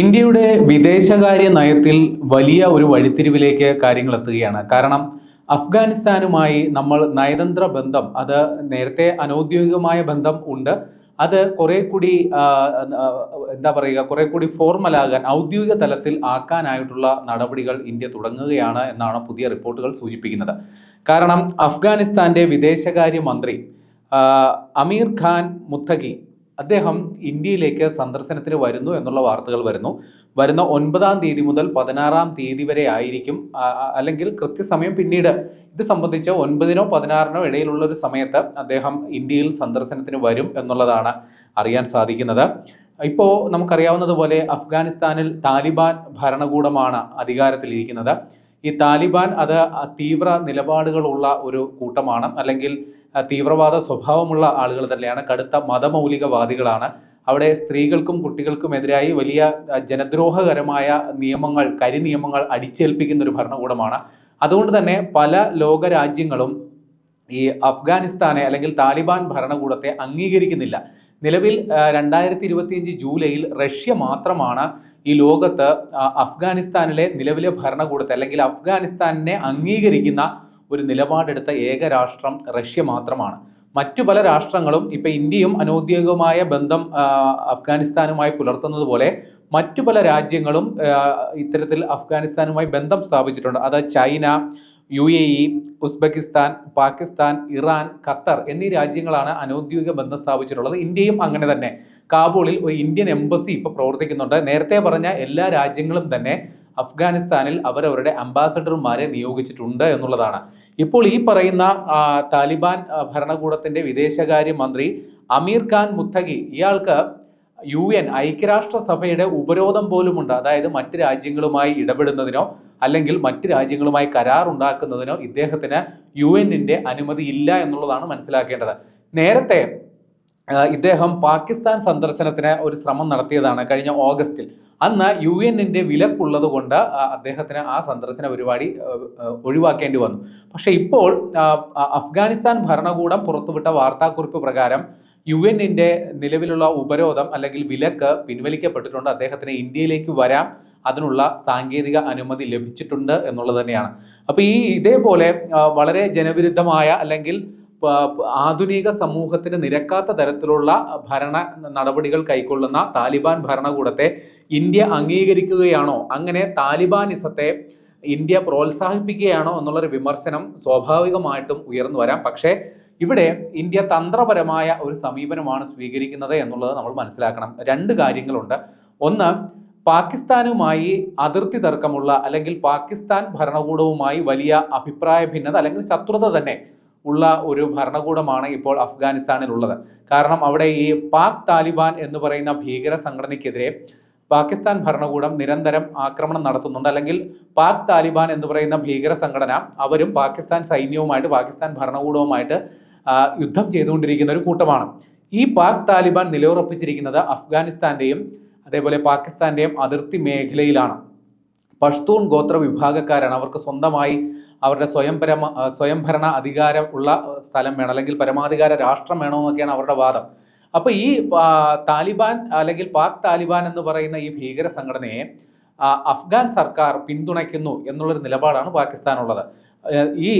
ഇന്ത്യയുടെ വിദേശകാര്യ നയത്തിൽ വലിയ ഒരു വഴിത്തിരിവിലേക്ക് കാര്യങ്ങൾ എത്തുകയാണ്. കാരണം അഫ്ഗാനിസ്ഥാനുമായി നമ്മൾ നയതന്ത്ര ബന്ധം അത് നേരത്തെ അനൗദ്യോഗികമായ ബന്ധം ഉണ്ട്. അത് കുറെ കൂടി എന്താ പറയുക കുറെ കൂടി ഫോർമലാകാൻ ഔദ്യോഗിക തലത്തിൽ ആക്കാനായിട്ടുള്ള നടപടികൾ ഇന്ത്യ തുടങ്ങുകയാണ് എന്നാണ് പുതിയ റിപ്പോർട്ടുകൾ സൂചിപ്പിക്കുന്നത്. കാരണം അഫ്ഗാനിസ്ഥാന്റെ വിദേശകാര്യ മന്ത്രി അമീർ ഖാൻ മുത്തഖി അദ്ദേഹം ഇന്ത്യയിലേക്ക് സന്ദർശനത്തിന് വരുന്നു എന്നുള്ള വാർത്തകൾ വരുന്നു. വരുന്ന ഒൻപതാം തീയതി മുതൽ പതിനാറാം തീയതി വരെ ആയിരിക്കും. അല്ലെങ്കിൽ കൃത്യസമയം പിന്നീട് ഇത് സംബന്ധിച്ച് ഒൻപതിനോ പതിനാറിനോ ഇടയിലുള്ള ഒരു സമയത്ത് അദ്ദേഹം ഇന്ത്യയിൽ സന്ദർശനത്തിന് വരും എന്നുള്ളതാണ് അറിയാൻ സാധിക്കുന്നത്. ഇപ്പോൾ നമുക്കറിയാവുന്നതുപോലെ അഫ്ഗാനിസ്ഥാനിൽ താലിബാൻ ഭരണകൂടമാണ് അധികാരത്തിലിരിക്കുന്നത്. ഈ താലിബാൻ അത് തീവ്ര നിലപാടുകളുള്ള ഒരു കൂട്ടമാണ്. അല്ലെങ്കിൽ തീവ്രവാദ സ്വഭാവമുള്ള ആളുകൾ തന്നെയാണ്. കടുത്ത മതമൗലികവാദികളാണ്. അവിടെ സ്ത്രീകൾക്കും കുട്ടികൾക്കുമെതിരായി വലിയ ജനദ്രോഹകരമായ നിയമങ്ങൾ കരിനിയമങ്ങൾ അടിച്ചേൽപ്പിക്കുന്ന ഒരു ഭരണകൂടമാണ്. അതുകൊണ്ട് തന്നെ പല ലോക രാജ്യങ്ങളും ഈ അഫ്ഗാനിസ്ഥാനെ അല്ലെങ്കിൽ താലിബാൻ ഭരണകൂടത്തെ അംഗീകരിക്കുന്നില്ല. നിലവിൽ രണ്ടായിരത്തി ഇരുപത്തിയഞ്ച് ജൂലൈയിൽ റഷ്യ മാത്രമാണ് ഈ ലോകത്ത് അഫ്ഗാനിസ്ഥാനിലെ നിലവിലെ ഭരണകൂടത്തെ അല്ലെങ്കിൽ അഫ്ഗാനിസ്ഥാനെ അംഗീകരിക്കുന്ന ഒരു നിലപാടെടുത്ത ഏക രാഷ്ട്രം റഷ്യ മാത്രമാണ്. മറ്റു പല രാഷ്ട്രങ്ങളും ഇപ്പൊ ഇന്ത്യയും അനൗദ്യോഗികമായ ബന്ധം അഫ്ഗാനിസ്ഥാനുമായി പുലർത്തുന്നത് പോലെ മറ്റു പല രാജ്യങ്ങളും ഇത്തരത്തിൽ അഫ്ഗാനിസ്ഥാനുമായി ബന്ധം സ്ഥാപിച്ചിട്ടുണ്ട്. അത് China U A E Uzbekistan Pakistan Iran Qatar എന്നീ രാജ്യങ്ങളാണ് അനൗദ്യോഗിക ബന്ധം സ്ഥാപിച്ചിട്ടുള്ളത്. ഇന്ത്യയും അങ്ങനെ തന്നെ. കാബൂളിൽ ഒരു ഇന്ത്യൻ എംബസി ഇപ്പോൾ പ്രവർത്തിക്കുന്നുണ്ട്. നേരത്തെ പറഞ്ഞ എല്ലാ രാജ്യങ്ങളും തന്നെ അഫ്ഗാനിസ്ഥാനിൽ അവരവരുടെ അംബാസഡർമാരെ നിയോഗിച്ചിട്ടുണ്ട് എന്നുള്ളതാണ്. ഇപ്പോൾ ഈ പറയുന്ന താലിബാൻ ഭരണകൂടത്തിന്റെ ഭരണകൂടത്തിന്റെ വിദേശകാര്യ മന്ത്രി അമീർ ഖാൻ മുത്തഖി ഇയാൾക്ക് യു എൻ ഐക്യരാഷ്ട്രസഭയുടെ ഉപരോധം പോലുമുണ്ട്. അതായത് മറ്റ് രാജ്യങ്ങളുമായി ഇടപെടുന്നതിനോ അല്ലെങ്കിൽ മറ്റ് രാജ്യങ്ങളുമായി കരാർ ഉണ്ടാക്കുന്നതിനോ ഇദ്ദേഹത്തിന് യു എന്നിന്റെ അനുമതി ഇല്ല എന്നുള്ളതാണ് മനസ്സിലാക്കേണ്ടത്. നേരത്തെ ഇദ്ദേഹം പാകിസ്ഥാൻ സന്ദർശനത്തിന് ഒരു ശ്രമം നടത്തിയതാണ് കഴിഞ്ഞ ഓഗസ്റ്റിൽ. അന്ന് യു എന്നിന്റെ വിലക്കുള്ളത് കൊണ്ട് അദ്ദേഹത്തിന് ആ സന്ദർശന പരിപാടി ഒഴിവാക്കേണ്ടി വന്നു. പക്ഷേ ഇപ്പോൾ അഫ്ഗാനിസ്ഥാൻ ഭരണകൂടം പുറത്തുവിട്ട വാർത്താക്കുറിപ്പ് പ്രകാരം യു എന്നിന്റെ നിലവിലുള്ള ഉപരോധം അല്ലെങ്കിൽ വിലക്ക് പിൻവലിക്കപ്പെട്ടിട്ടുണ്ട്. അദ്ദേഹത്തിന് ഇന്ത്യയിലേക്ക് വരാം. അതിനുള്ള സാങ്കേതിക അനുമതി ലഭിച്ചിട്ടുണ്ട് എന്നുള്ളത് തന്നെയാണ്. അപ്പോൾ ഈ ഇതേപോലെ വളരെ ജനവിരുദ്ധമായ അല്ലെങ്കിൽ ആധുനിക സമൂഹത്തിന് നിരക്കാത്ത തരത്തിലുള്ള ഭരണ നടപടികൾ കൈക്കൊള്ളുന്ന താലിബാൻ ഭരണകൂടത്തെ ഇന്ത്യ അംഗീകരിക്കുകയാണോ? അങ്ങനെ താലിബാനിസത്തെ ഇന്ത്യ പ്രോത്സാഹിപ്പിക്കുകയാണോ എന്നുള്ളൊരു വിമർശനം സ്വാഭാവികമായിട്ടും ഉയർന്നു വരാം. പക്ഷേ ഇവിടെ ഇന്ത്യ തന്ത്രപരമായ ഒരു സമീപനമാണ് സ്വീകരിക്കുന്നത് എന്നുള്ളത് നമ്മൾ മനസ്സിലാക്കണം. രണ്ട് കാര്യങ്ങളുണ്ട്. ഒന്ന് പാകിസ്ഥാനുമായി അതിർത്തി തർക്കമുള്ള അല്ലെങ്കിൽ പാകിസ്ഥാൻ ഭരണകൂടവുമായി വലിയ അഭിപ്രായ ഭിന്നത അല്ലെങ്കിൽ ശത്രുത തന്നെ ഉള്ള ഒരു ഭരണകൂടമാണ് ഇപ്പോൾ അഫ്ഗാനിസ്ഥാനിലുള്ളത്. കാരണം അവിടെ ഈ പാക് താലിബാൻ എന്ന് പറയുന്ന ഭീകര സംഘടനയ്ക്കെതിരെ പാകിസ്ഥാൻ ഭരണകൂടം നിരന്തരം ആക്രമണം നടത്തുന്നുണ്ട്. അല്ലെങ്കിൽ പാക് താലിബാൻ എന്ന് പറയുന്ന ഭീകര സംഘടന അവരും പാകിസ്ഥാൻ സൈന്യവുമായിട്ട് പാകിസ്ഥാൻ ഭരണകൂടവുമായിട്ട് യുദ്ധം ചെയ്തുകൊണ്ടിരിക്കുന്ന ഒരു കൂട്ടമാണ്. ഈ പാക് താലിബാൻ നിലയുറപ്പിച്ചിരിക്കുന്നത് അഫ്ഗാനിസ്ഥാന്റെയും അതേപോലെ പാകിസ്ഥാന്റെയും അതിർത്തി മേഖലയിലാണ്. പഷ്തൂൺ ഗോത്ര വിഭാഗക്കാരാണ് അവർക്ക് സ്വന്തമായി അവരുടെ സ്വയം പരമ സ്വയംഭരണ അധികാരം ഉള്ള സ്ഥലം വേണം. അല്ലെങ്കിൽ പരമാധികാര രാഷ്ട്രം വേണമെന്നൊക്കെയാണ് അവരുടെ വാദം. അപ്പോൾ ഈ താലിബാൻ അല്ലെങ്കിൽ പാക് താലിബാൻ എന്ന് പറയുന്ന ഈ ഭീകര സംഘടനയെ അഫ്ഗാൻ സർക്കാർ പിന്തുണയ്ക്കുന്നു എന്നുള്ളൊരു നിലപാടാണ് പാകിസ്ഥാനുള്ളത്. ഈ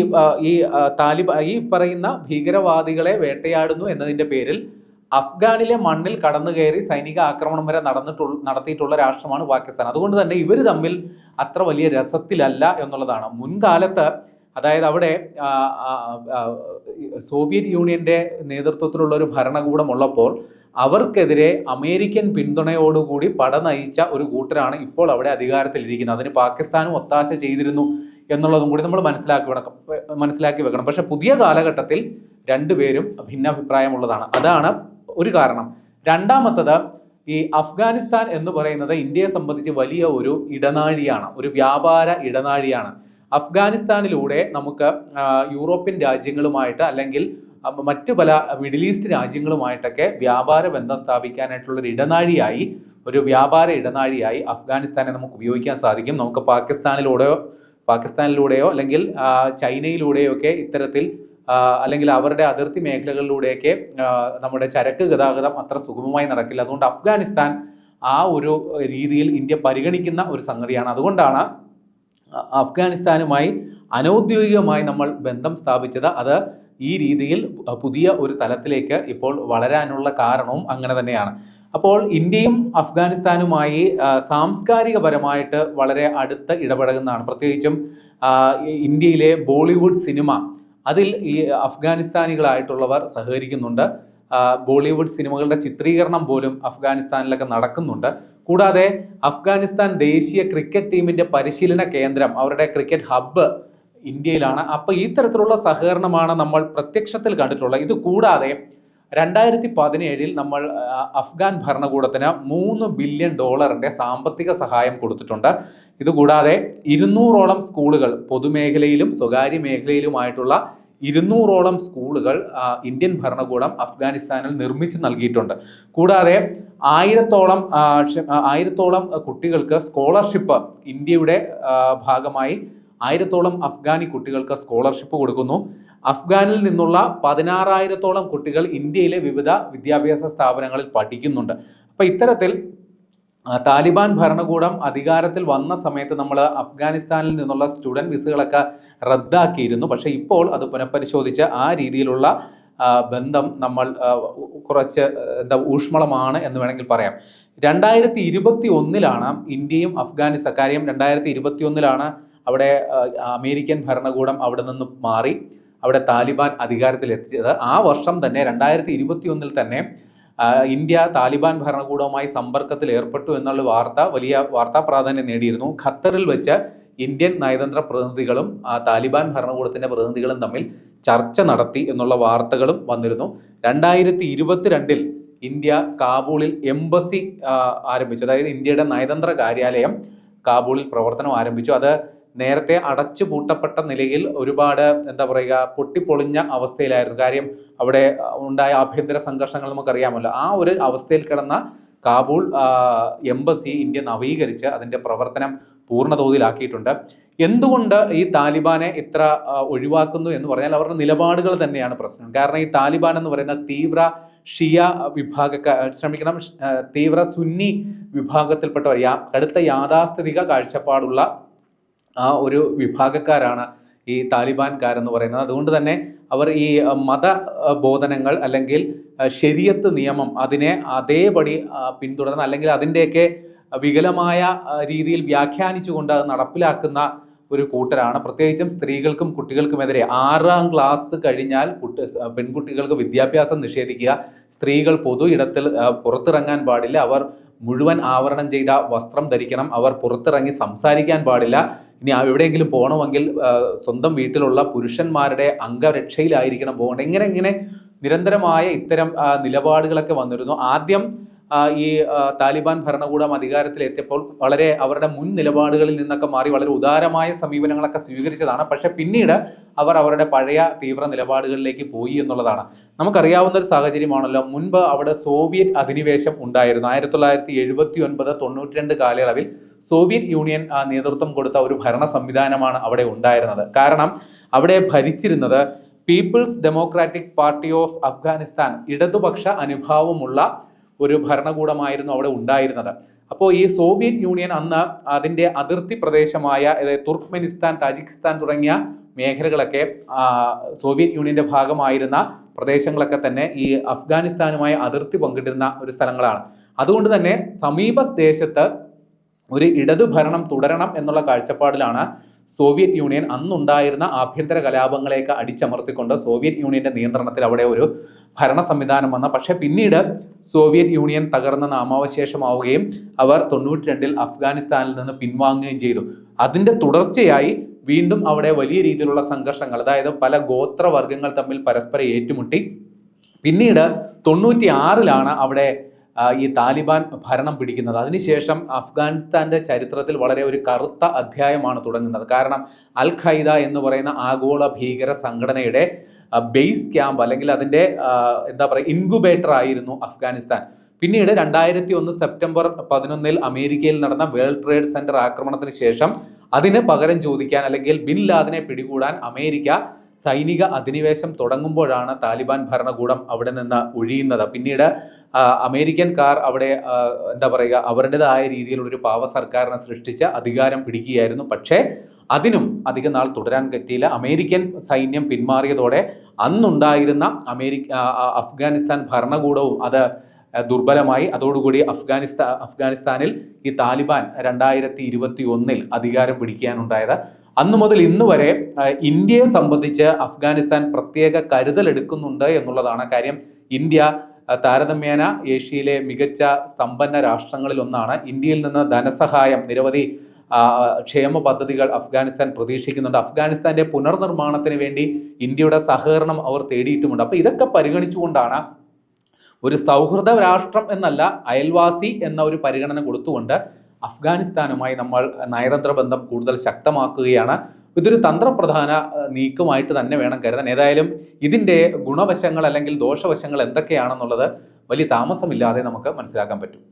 ഈ താലിബ ഈ പറയുന്ന ഭീകരവാദികളെ വേട്ടയാടുന്നു എന്നതിന്റെ പേരിൽ അഫ്ഗാനിലെ മണ്ണിൽ കടന്നു കയറി സൈനിക ആക്രമണം വരെ നടന്നിട്ടുള്ള നടത്തിയിട്ടുള്ള രാഷ്ട്രമാണ് പാകിസ്ഥാൻ. അതുകൊണ്ട് തന്നെ ഇവർ തമ്മിൽ അത്ര വലിയ രസത്തിലല്ല എന്നുള്ളതാണ്. മുൻകാലത്ത് അതായത് അവിടെ സോവിയറ്റ് യൂണിയന്റെ നേതൃത്വത്തിലുള്ള ഒരു ഭരണകൂടം ഉള്ളപ്പോൾ അവർക്കെതിരെ അമേരിക്കൻ പിന്തുണയോടുകൂടി പട നയിച്ച ഒരു കൂട്ടരാണ് ഇപ്പോൾ അവിടെ അധികാരത്തിലിരിക്കുന്നത്. അതിന് പാകിസ്ഥാനും ഒത്താശ ചെയ്തിരുന്നു എന്നുള്ളതും കൂടി നമ്മൾ മനസ്സിലാക്കി വെക്കണം മനസ്സിലാക്കി വെക്കണം. പക്ഷെ പുതിയ കാലഘട്ടത്തിൽ രണ്ടുപേരും ഭിന്നാഭിപ്രായമുള്ളതാണ്. അതാണ് ഒരു കാരണം. രണ്ടാമത്തത് ഈ അഫ്ഗാനിസ്ഥാൻ എന്ന് പറയുന്നത് ഇന്ത്യയെ സംബന്ധിച്ച് വലിയ ഒരു ഇടനാഴിയാണ് ഒരു വ്യാപാര ഇടനാഴിയാണ്. അഫ്ഗാനിസ്ഥാനിലൂടെ നമുക്ക് യൂറോപ്യൻ രാജ്യങ്ങളുമായിട്ട് അല്ലെങ്കിൽ മറ്റു പല മിഡിൽ ഈസ്റ്റ് രാജ്യങ്ങളുമായിട്ടൊക്കെ വ്യാപാര ബന്ധം സ്ഥാപിക്കാനായിട്ടുള്ള ഒരു ഇടനാഴിയായി ഒരു വ്യാപാര ഇടനാഴിയായി അഫ്ഗാനിസ്ഥാനെ നമുക്ക് ഉപയോഗിക്കാൻ സാധിക്കും. നമുക്ക് പാകിസ്ഥാനിലൂടെയോ പാകിസ്ഥാനിലൂടെയോ അല്ലെങ്കിൽ ചൈനയിലൂടെയോ ഒക്കെ ഇത്തരത്തിൽ അല്ലെങ്കിൽ അവരുടെ അതിർത്തി മേഖലകളിലൂടെയൊക്കെ നമ്മുടെ ചരക്ക് ഗതാഗതം അത്ര സുഗമമായി നടക്കില്ല. അതുകൊണ്ട് അഫ്ഗാനിസ്ഥാൻ ആ ഒരു രീതിയിൽ ഇന്ത്യ പരിഗണിക്കുന്ന ഒരു സംഗതിയാണ്. അതുകൊണ്ടാണ് അഫ്ഗാനിസ്ഥാനുമായി അനൗദ്യോഗികമായി നമ്മൾ ബന്ധം സ്ഥാപിച്ചത്. അത് ഈ രീതിയിൽ പുതിയ ഒരു തലത്തിലേക്ക് ഇപ്പോൾ വളരാനുള്ള കാരണവും അങ്ങനെ തന്നെയാണ്. അപ്പോൾ ഇന്ത്യയും അഫ്ഗാനിസ്ഥാനുമായി സാംസ്കാരികപരമായിട്ട് വളരെ അടുത്ത് ഇടപഴകുന്നതാണ്. പ്രത്യേകിച്ചും ഇന്ത്യയിലെ ബോളിവുഡ് സിനിമ അതിൽ ഈ അഫ്ഗാനിസ്ഥാനികളായിട്ടുള്ളവർ സഹകരിക്കുന്നുണ്ട്. ബോളിവുഡ് സിനിമകളുടെ ചിത്രീകരണം പോലും അഫ്ഗാനിസ്ഥാനിലൊക്കെ നടക്കുന്നുണ്ട്. കൂടാതെ അഫ്ഗാനിസ്ഥാൻ ദേശീയ ക്രിക്കറ്റ് ടീമിന്റെ പരിശീലന കേന്ദ്രം അവരുടെ ക്രിക്കറ്റ് ഹബ്ബ് ഇന്ത്യയിലാണ്. അപ്പോൾ ഈ തരത്തിലുള്ള സഹകരണമാണ് നമ്മൾ പ്രത്യക്ഷത്തിൽ കണ്ടിട്ടുള്ളത്. ഇത് കൂടാതെ രണ്ടായിരത്തി പതിനേഴിൽ നമ്മൾ അഫ്ഗാൻ ഭരണകൂടത്തിന് മൂന്ന് ബില്യൺ ഡോളറിന്റെ സാമ്പത്തിക സഹായം കൊടുത്തിട്ടുണ്ട്. ഇതുകൂടാതെ ഇരുന്നൂറോളം സ്കൂളുകൾ പൊതുമേഖലയിലും സ്വകാര്യ മേഖലയിലുമായിട്ടുള്ള ഇരുന്നൂറോളം സ്കൂളുകൾ ഇന്ത്യൻ ഭരണകൂടം അഫ്ഗാനിസ്ഥാനിൽ നിർമ്മിച്ച് നൽകിയിട്ടുണ്ട്. കൂടാതെ ആയിരത്തോളം ആയിരത്തോളം കുട്ടികൾക്ക് സ്കോളർഷിപ്പ് ഇന്ത്യയുടെ ഭാഗമായി ആയിരത്തോളം അഫ്ഗാനി കുട്ടികൾക്ക് സ്കോളർഷിപ്പ് കൊടുക്കുന്നു. അഫ്ഗാനിൽ നിന്നുള്ള പതിനാറായിരത്തോളം കുട്ടികൾ ഇന്ത്യയിലെ വിവിധ വിദ്യാഭ്യാസ സ്ഥാപനങ്ങളിൽ പഠിക്കുന്നുണ്ട്. അപ്പൊ ഇത്തരത്തിൽ താലിബാൻ ഭരണകൂടം അധികാരത്തിൽ വന്ന സമയത്ത് നമ്മൾ അഫ്ഗാനിസ്ഥാനിൽ നിന്നുള്ള സ്റ്റുഡന്റ് വിസകളൊക്കെ റദ്ദാക്കിയിരുന്നു. പക്ഷേ ഇപ്പോൾ അത് പുനഃപരിശോധിച്ച് ആ രീതിയിലുള്ള ബന്ധം നമ്മൾ കുറച്ച് എന്താ ഊഷ്മളമാണ് എന്ന് വേണമെങ്കിൽ പറയാം. രണ്ടായിരത്തി ഇരുപത്തി ഒന്നിലാണ് ഇന്ത്യയും അഫ്ഗാനിസ്ഥാൻ കാര്യം രണ്ടായിരത്തി ഇരുപത്തി ഒന്നിലാണ് അവിടെ അമേരിക്കൻ ഭരണകൂടം അവിടെ നിന്ന് മാറി. അവിടെ താലിബാൻ അധികാരത്തിൽ എത്തിച്ചത്. ആ വർഷം തന്നെ രണ്ടായിരത്തി ഇരുപത്തി ഒന്നിൽ തന്നെ ഇന്ത്യ താലിബാൻ ഭരണകൂടവുമായി സമ്പർക്കത്തിൽ ഏർപ്പെട്ടു എന്നുള്ള വാർത്ത വലിയ വാർത്താ പ്രാധാന്യം നേടിയിരുന്നു. ഖത്തറിൽ വെച്ച് ഇന്ത്യൻ നയതന്ത്ര പ്രതിനിധികളും താലിബാൻ ഭരണകൂടത്തിന്റെ പ്രതിനിധികളും തമ്മിൽ ചർച്ച നടത്തി എന്നുള്ള വാർത്തകളും വന്നിരുന്നു. രണ്ടായിരത്തി ഇരുപത്തിരണ്ടിൽ ഇന്ത്യ കാബൂളിൽ എംബസി ആരംഭിച്ചു. അതായത് ഇന്ത്യയുടെ നയതന്ത്ര കാര്യാലയം കാബൂളിൽ പ്രവർത്തനം ആരംഭിച്ചു. അത് നേരത്തെ അടച്ചു പൂട്ടപ്പെട്ട നിലയിൽ ഒരുപാട് എന്താ പറയുക പൊട്ടിപ്പൊളിഞ്ഞ അവസ്ഥയിലായിരുന്നു. കാര്യം അവിടെ ഉണ്ടായ ആഭ്യന്തര സംഘർഷങ്ങൾ നമുക്കറിയാമല്ലോ. ആ ഒരു അവസ്ഥയിൽ കിടന്ന കാബൂൾ എംബസി ഇന്ത്യ നവീകരിച്ച് അതിന്റെ പ്രവർത്തനം പൂർണതോതിലാക്കിയിട്ടുണ്ട്. എന്തുകൊണ്ട് ഈ താലിബാനെ ഇത്ര ഒഴിവാക്കുന്നു എന്ന് പറഞ്ഞാൽ അവരുടെ നിലപാടുകൾ തന്നെയാണ് പ്രശ്നം. കാരണം ഈ താലിബാൻ എന്ന് പറയുന്ന തീവ്ര ഷിയ വിഭാഗക്കാർ ശ്രമിക്കണം തീവ്ര സുന്നി വിഭാഗത്തിൽപ്പെട്ടവർ യാ കടുത്ത യാഥാസ്ഥിതിക കാഴ്ചപ്പാടുള്ള ആ ഒരു വിഭാഗക്കാരാണ് ഈ താലിബാൻകാരെന്ന് പറയുന്നത്. അതുകൊണ്ട് തന്നെ അവർ ഈ മത ബോധനങ്ങൾ അല്ലെങ്കിൽ ശരിയത്ത് നിയമം അതിനെ അതേപടി പിന്തുടർന്ന് അല്ലെങ്കിൽ അതിന്റെയൊക്കെ വികലമായ രീതിയിൽ വ്യാഖ്യാനിച്ചുകൊണ്ട് അത് നടപ്പിലാക്കുന്ന ഒരു കൂട്ടരാണ്. പ്രത്യേകിച്ചും സ്ത്രീകൾക്കും കുട്ടികൾക്കുമെതിരെ ആറാം ക്ലാസ് കഴിഞ്ഞാൽ കുട്ടി പെൺകുട്ടികൾക്ക് വിദ്യാഭ്യാസം നിഷേധിക്കുക. സ്ത്രീകൾ പൊതു ഇടത്തിൽ പുറത്തിറങ്ങാൻ പാടില്ല. അവർ മുഴുവൻ ആവരണം ചെയ്ത വസ്ത്രം ധരിക്കണം. അവർ പുറത്തിറങ്ങി സംസാരിക്കാൻ പാടില്ല. ഇനി എവിടെയെങ്കിലും പോകണമെങ്കിൽ സ്വന്തം വീട്ടിലുള്ള പുരുഷന്മാരുടെ അംഗരക്ഷയിലായിരിക്കണം പോകേണ്ടത്. ഇങ്ങനെ ഇങ്ങനെ നിരന്തരമായ ഇത്തരം നിലപാടുകളൊക്കെ വന്നിരുന്നു. ആദ്യം ഈ താലിബാൻ ഭരണകൂടം അധികാരത്തിലെത്തിയപ്പോൾ വളരെ അവരുടെ മുൻ നിലപാടുകളിൽ നിന്നൊക്കെ മാറി വളരെ ഉദാരമായ സമീപനങ്ങളൊക്കെ സ്വീകരിച്ചതാണ്. പക്ഷെ പിന്നീട് അവർ അവരുടെ പഴയ തീവ്ര നിലപാടുകളിലേക്ക് പോയി എന്നുള്ളതാണ്. നമുക്കറിയാവുന്ന ഒരു സാഹചര്യമാണല്ലോ. മുൻപ് അവിടെ സോവിയറ്റ് അധിനിവേശം ഉണ്ടായിരുന്നു. ആയിരത്തി തൊള്ളായിരത്തി എഴുപത്തി ഒൻപത് തൊണ്ണൂറ്റി രണ്ട് കാലയളവിൽ സോവിയറ്റ് യൂണിയൻ നേതൃത്വം കൊടുത്ത ഒരു ഭരണ സംവിധാനമാണ് അവിടെ ഉണ്ടായിരുന്നത്. കാരണം അവിടെ ഭരിച്ചിരുന്നത് People's Democratic party of Afghanistan. ഇടതുപക്ഷ അനുഭാവമുള്ള ഒരു ഭരണകൂടമായിരുന്നു അവിടെ ഉണ്ടായിരുന്നത്. അപ്പോൾ ഈ സോവിയറ്റ് യൂണിയൻ അന്ന് അതിന്റെ അതിർത്തി പ്രദേശമായ തുർക്ക്മെനിസ്ഥാൻ താജിക്കിസ്ഥാൻ തുടങ്ങിയ മേഖലകളൊക്കെ സോവിയറ്റ് യൂണിയന്റെ ഭാഗമായിരുന്ന പ്രദേശങ്ങളൊക്കെ തന്നെ ഈ അഫ്ഗാനിസ്ഥാനുമായി അതിർത്തി പങ്കിടുന്ന ഒരു സ്ഥലങ്ങളാണ്. അതുകൊണ്ട് തന്നെ സമീപ ദേശത്ത് ഒരു ഇടതുഭരണം തുടരണം എന്നുള്ള കാഴ്ചപ്പാടിലാണ് സോവിയറ്റ് യൂണിയൻ അന്നുണ്ടായിരുന്ന ആഭ്യന്തര കലാപങ്ങളെയൊക്കെ അടിച്ചമർത്തിക്കൊണ്ട് സോവിയറ്റ് യൂണിയന്റെ നിയന്ത്രണത്തിൽ അവിടെ ഒരു ഭരണ സംവിധാനം വന്ന. പക്ഷേ പിന്നീട് സോവിയറ്റ് യൂണിയൻ തകർന്ന നാമാവശേഷമാവുകയും അവർ തൊണ്ണൂറ്റി രണ്ടിൽ അഫ്ഗാനിസ്ഥാനിൽ നിന്ന് പിൻവാങ്ങുകയും ചെയ്തു. അതിന്റെ തുടർച്ചയായി വീണ്ടും അവിടെ വലിയ രീതിയിലുള്ള സംഘർഷങ്ങൾ അതായത് പല ഗോത്രവർഗങ്ങൾ തമ്മിൽ പരസ്പരം ഏറ്റുമുട്ടി. പിന്നീട് തൊണ്ണൂറ്റി ആറിലാണ് അവിടെ ഈ താലിബാൻ ഭരണം പിടിക്കുന്നത്. അതിനുശേഷം അഫ്ഗാനിസ്ഥാന്റെ ചരിത്രത്തിൽ വളരെ ഒരു കറുത്ത അധ്യായമാണ് തുടങ്ങുന്നത്. കാരണം അൽ ഖൈദ എന്ന് പറയുന്ന ആഗോള ഭീകര സംഘടനയുടെ ബേസ് ക്യാമ്പ് അല്ലെങ്കിൽ അതിന്റെ എന്താ പറയുക ഇൻക്യുബേറ്റർ ആയിരുന്നു അഫ്ഗാനിസ്ഥാൻ. പിന്നീട് രണ്ടായിരത്തി ഒന്ന് സെപ്റ്റംബർ പതിനൊന്നിൽ അമേരിക്കയിൽ നടന്ന വേൾഡ് ട്രേഡ് സെന്റർ ആക്രമണത്തിന് ശേഷം അതിന് പകരം ചോദിക്കാൻ അല്ലെങ്കിൽ ബിൻ ലാദിനെ പിടികൂടാൻ അമേരിക്ക സൈനിക അധിനിവേശം തുടങ്ങുമ്പോഴാണ് താലിബാൻ ഭരണകൂടം അവിടെ നിന്ന് ഒഴിയുന്നത്. പിന്നീട് അമേരിക്കൻകാർ അവിടെ എന്താ പറയുക അവരുടേതായ രീതിയിലുള്ള ഒരു പാവ സർക്കാരിനെ സൃഷ്ടിച്ച അധികാരം പിടിക്കുകയായിരുന്നു. പക്ഷേ അതിനും അധികം നാൾ തുടരാൻ പറ്റിയില്ല. അമേരിക്കൻ സൈന്യം പിന്മാറിയതോടെ അന്നുണ്ടായിരുന്ന അമേരിക്ക അഫ്ഗാനിസ്ഥാൻ ഭരണകൂടവും അത് ദുർബലമായി. അതോടുകൂടി അഫ്ഗാനിസ്ഥാൻ അഫ്ഗാനിസ്ഥാനിൽ ഈ താലിബാൻ രണ്ടായിരത്തി ഇരുപത്തി ഒന്നിൽ അധികാരം പിടിക്കാനുണ്ടായത് അന്നു മുതൽ ഇന്ന് വരെ ഇന്ത്യയെ സംബന്ധിച്ച് അഫ്ഗാനിസ്ഥാൻ പ്രത്യേക കരുതൽ എടുക്കുന്നുണ്ട് എന്നുള്ളതാണ് കാര്യം. ഇന്ത്യ താരതമ്യേന ഏഷ്യയിലെ മികച്ച സമ്പന്ന രാഷ്ട്രങ്ങളിൽ ഒന്നാണ് ഇന്ത്യയിൽ നിന്ന് ധനസഹായം നിരവധി ക്ഷേമ പദ്ധതികൾ അഫ്ഗാനിസ്ഥാൻ പ്രതീക്ഷിക്കുന്നുണ്ട്. അഫ്ഗാനിസ്ഥാന്റെ പുനർനിർമ്മാണത്തിന് വേണ്ടി ഇന്ത്യയുടെ സഹകരണം അവർ തേടിയിട്ടുമുണ്ട്. അപ്പോൾ ഇതൊക്കെ പരിഗണിച്ചുകൊണ്ടാണ് ഒരു സൗഹൃദ രാഷ്ട്രം എന്നല്ല അയൽവാസി എന്ന ഒരു പരിഗണന കൊടുത്തുകൊണ്ട് അഫ്ഗാനിസ്ഥാനുമായി നമ്മൾ നയതന്ത്ര ബന്ധം കൂടുതൽ ശക്തമാക്കുകയാണ്. ഇതൊരു തന്ത്രപ്രധാന നീക്കമായിട്ട് തന്നെ വേണം കരുതാൻ. ഏതായാലും ഇതിന്റെ ഗുണവശങ്ങൾ അല്ലെങ്കിൽ ദോഷവശങ്ങൾ എന്തൊക്കെയാണെന്നുള്ളത് വലിയ താമസമില്ലാതെ നമുക്ക് മനസ്സിലാക്കാൻ പറ്റും.